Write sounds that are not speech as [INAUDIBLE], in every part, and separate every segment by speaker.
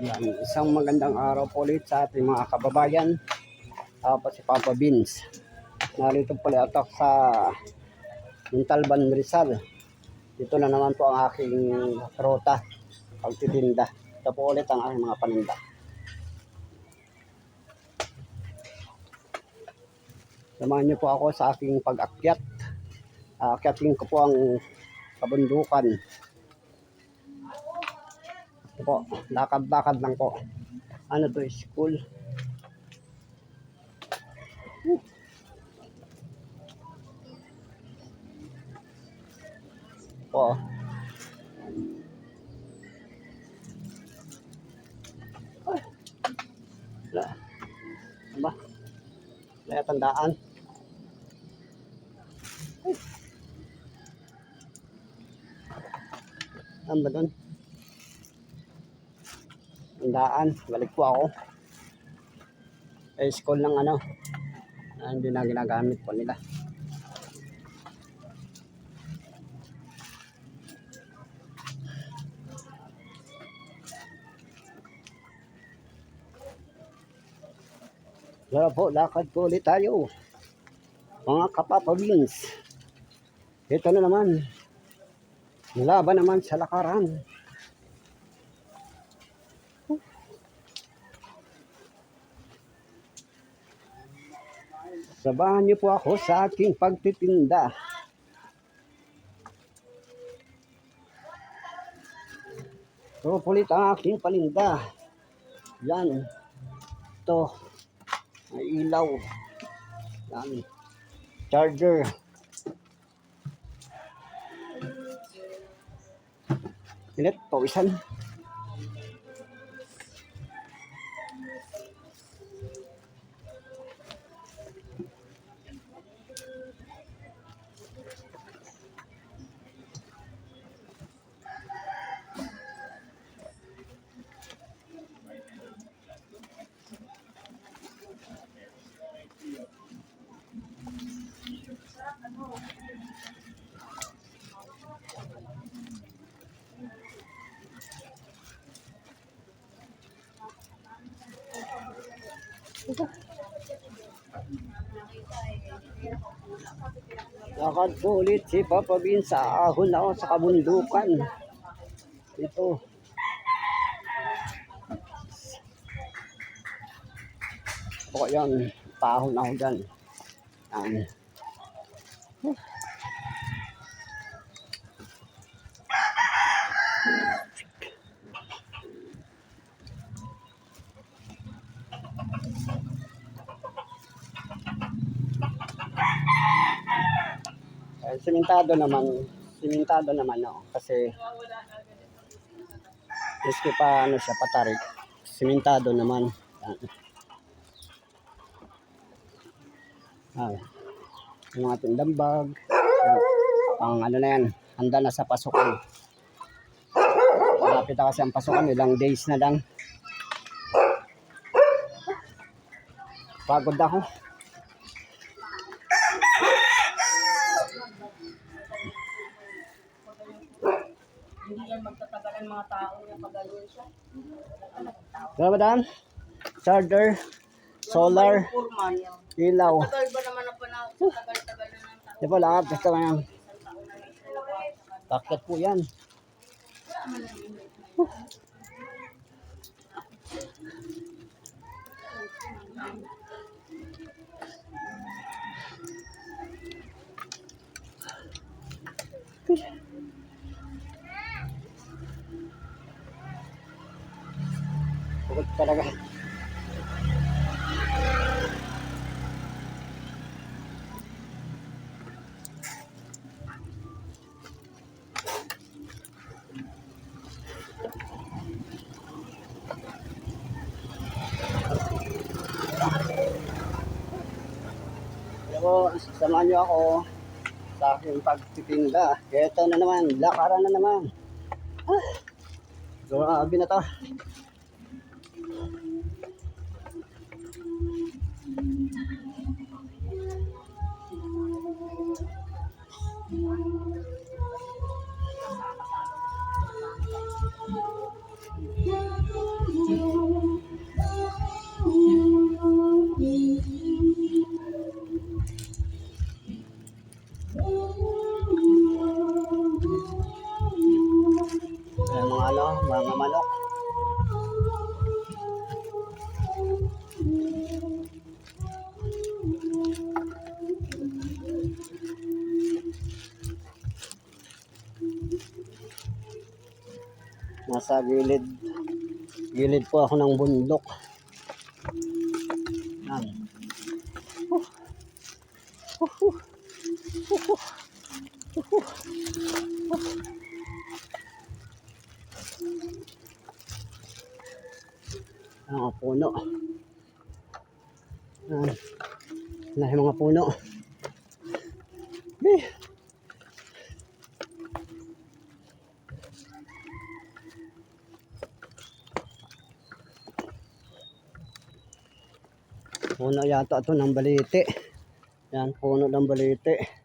Speaker 1: Yan, isang magandang araw po ulit sa ating mga kababayan. Tapos si Papa Beans. Narito pala atak sa Montalban Rizal. Dito na naman po ang aking rota pagtitinda. Ito po ulit ang aking mga paninda. Samahan niyo po ako sa aking pag-akyat. Aakyatin ko po ang kabundukan. Po, lakad-lakad lang po. Ano to, school? Po. Ay. Wala. Ba? Wala tandaan. Ay. Ano ba doon? Tandaan. Balik po ako. Eh, school ng ano. na hindi na ginagamit po nila. Tara po, lakad po ulit tayo. Mga kapapawins. Ito na naman. Laban naman sa lakaran. Sabahan niyo po ako sa aking pagtitinda. Po ulit ang aking paninda. Yan. Ito. May ilaw. Yan. Charger. Init, pawisan. Lakad po ulit si Papa Bin sa ahon ako sa kabundukan. Ito. O yan, pahon ako dyan. Yan. Simentado naman, simentado naman no, kasi Maski pa ano siya patarik, simentado naman. Yan. Ah, yung ating dambag. Yan. Ang ano na yan, handa na sa pasukan. Malapit na kasi ang pasukan, ilang days na lang. Pagod ako.
Speaker 2: Hindi yan magtatagal ang mga tao na pagayon siya.
Speaker 1: Diba madam? Charger, solar, ilaw.
Speaker 2: Tagal ba naman ang panahon? Tagal-tagal na ng taon.
Speaker 1: Di ba lahat? Gusto ko yan.
Speaker 2: Na.
Speaker 1: Bakit po yan? Pagod talaga. Pero samahan niyo ako sa aking pagtitinda. Ito na naman, lakaran na naman. Ah, grabe na to. Mga ano, manok. Nasa gilid. Gilid po ako ng bundok. Yan. Huh, huh. Huh, huh. Ang mga puno. Yan. Mga puno. Puno yata ito ng balite. Yan, puno ng balite.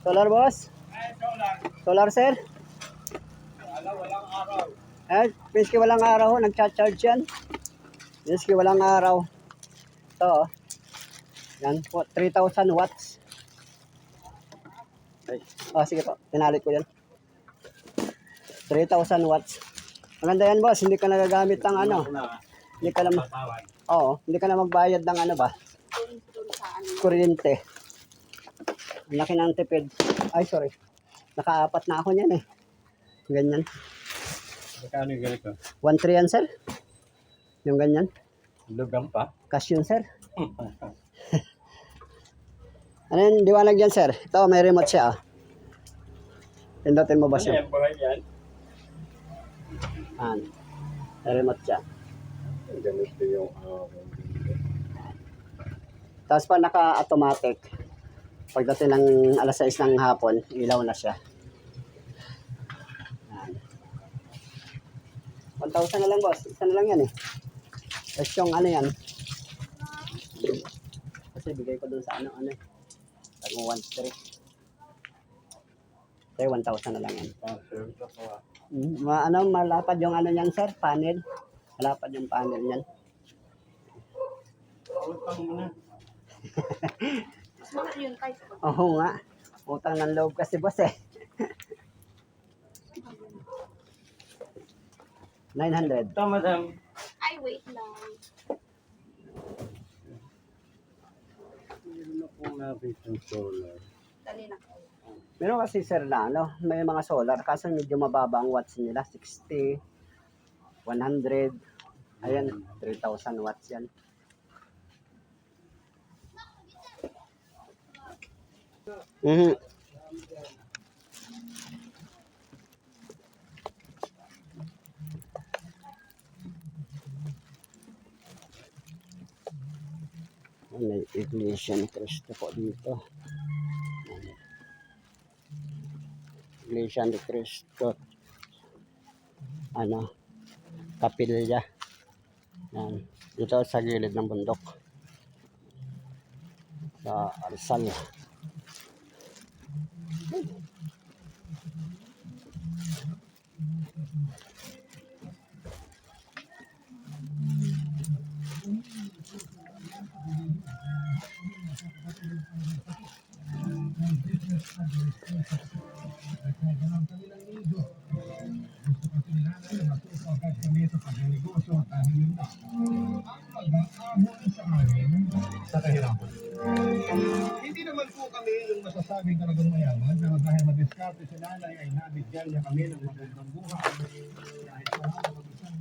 Speaker 1: Solar boss? Solar sir? Eh, miski walang araw, nagcha-charge yan. Miski walang araw. Ito, oh. Yan po, 3,000 watts. Ay. Oh, sige po, tinalit ko yan. 3,000 watts. Maganda yan boss, hindi ka nagagamit ng ano. Hindi ka na, oo, hindi ka na magbayad ng ano ba, kuryente. Ang laki ng tipid. Ay, sorry. Nakaapat na ako niyan eh. Ganyan.
Speaker 3: Magkano yung ganito?
Speaker 1: 1,300 yan, sir. Yung ganyan.
Speaker 3: Lugang pa?
Speaker 1: Cash yun, sir. [LAUGHS] Ano yung diwanag yan, sir? Ito, may remote siya. ah. Pindutin mo ba
Speaker 3: Ano
Speaker 1: siya?
Speaker 3: yan? Buhay yan?
Speaker 1: Yan. May remote siya.
Speaker 3: Ganito yung uh,
Speaker 1: Tapos pa naka-automatic. Pagdating ng alas 6 ng hapon, ilaw na siya. Yan. 1,000 na lang boss. Isa na lang yan eh. Tapos yung ano yan. Kasi bigay ko dun sa ano ano eh. Tag 1,3. Kaya 1,000 na lang yan. Mm, ma ano, malapad yung ano niyan sir, panel. Malapad yung panel niyan.
Speaker 3: Utang mo na.
Speaker 2: Yun tayo.
Speaker 1: Oo nga. Utang ng loob kasi boss eh. 900.
Speaker 3: Ito, madam.
Speaker 2: Ay, wait lang.
Speaker 3: Meron akong nakita ng solar.
Speaker 2: Dali na.
Speaker 1: Meron kasi sir na ano, may mga solar kaso medyo mababa ang watts nila, 60, 100, ayan, 3,000 watts yan. Mhm. May iglesia ni Cristo po dito. Iglesia ni Cristo. Ano? Kapilya. Yan. Dito sa gilid ng bundok. Sa Arsal.
Speaker 4: sa Thank you. Hindi naman po kami yung masasabing talagang mayaman, pero dahil madiskarte si nanay ay nabigyan niya kami ng magandang buhay.
Speaker 1: Dahil po ang mag-isang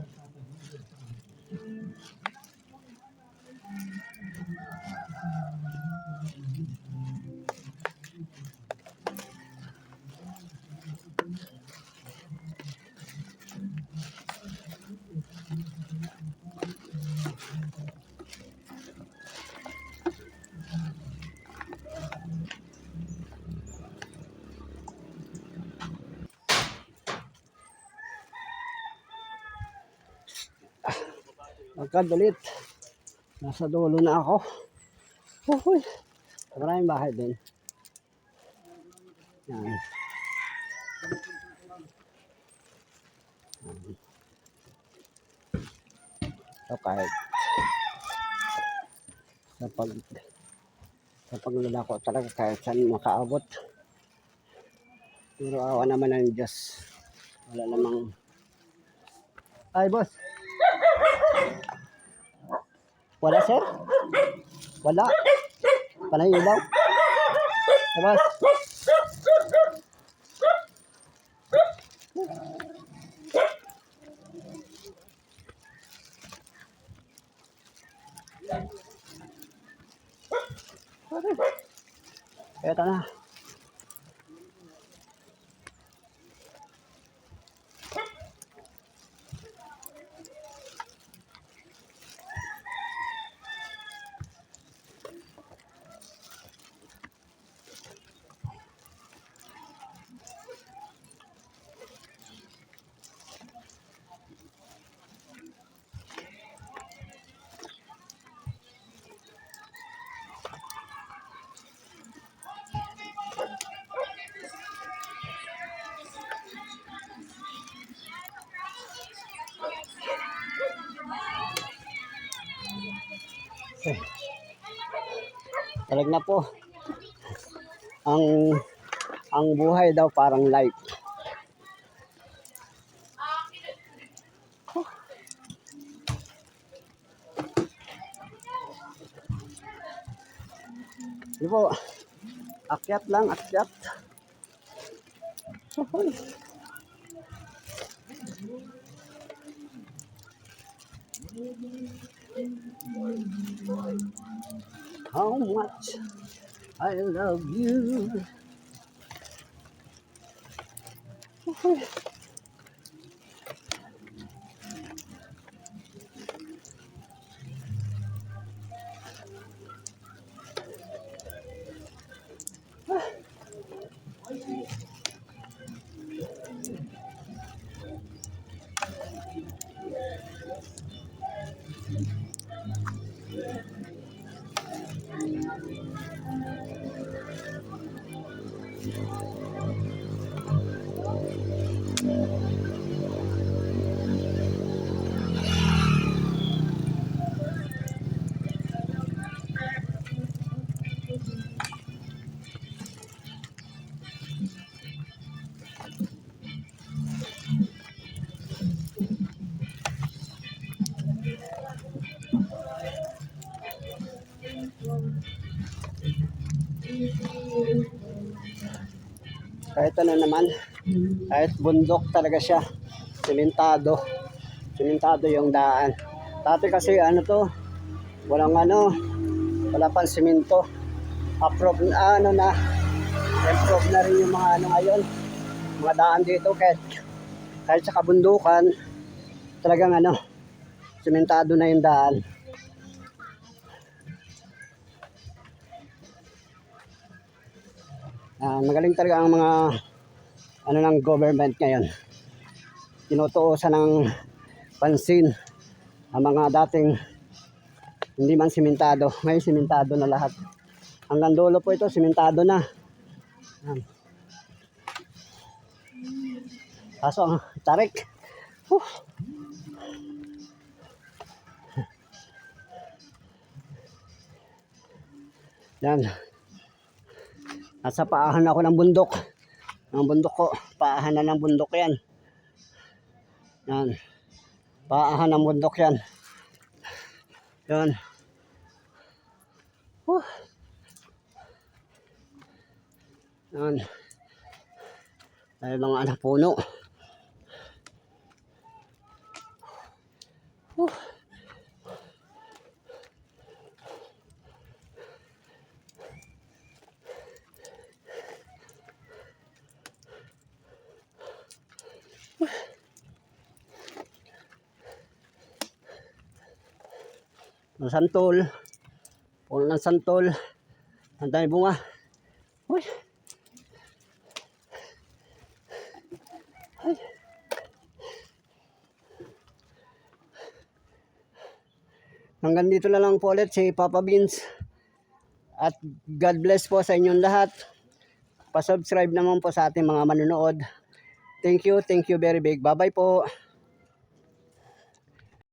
Speaker 1: Magkadulit. Nasa dulo na ako. Uy. Maraming bahay din. Yan. So kahit sa pag sa paglalako talaga kahit saan makaabot. Pero awa naman ng Diyos. Wala namang ay, boss. Wala, sir? Wala. Panay ilaw. Ay, boss. Eto na. Talag na po. Ang ang buhay daw parang light. Di po. Akyat lang, akyat. Hoy. How much I love you. Kahit ano naman, kahit bundok talaga siya, simentado. Simentado yung daan. Dati kasi ano to, walang ano, wala pang simento. Approve, ah, ano na, improve na rin yung mga ano ngayon, mga daan dito kahit, kahit sa kabundukan, talagang ano, simentado na yung daan. Ah, magaling talaga ang mga ano ng government ngayon. Tinutuusan ng pansin ang mga dating hindi man simentado. [LAUGHS] Ngayon simentado na lahat. Hanggang dulo po ito, simentado na. Yan. Kaso ang tarik. Huh. Yan. Nasa paahan ako ng bundok. Ang bundok ko, paahan na ng bundok yan. Yan. Paahan ng bundok yan. Yan. Huh. Yan. Dahil mga anak puno. Huh. Ng santol. Puno ng santol. Ang dami bunga. Uy. Ay. Hanggang dito na lang po ulit si Papa Beans. At God bless po sa inyong lahat. Pa-subscribe naman po sa ating mga manonood. Thank you, thank you very big. Bye-bye po.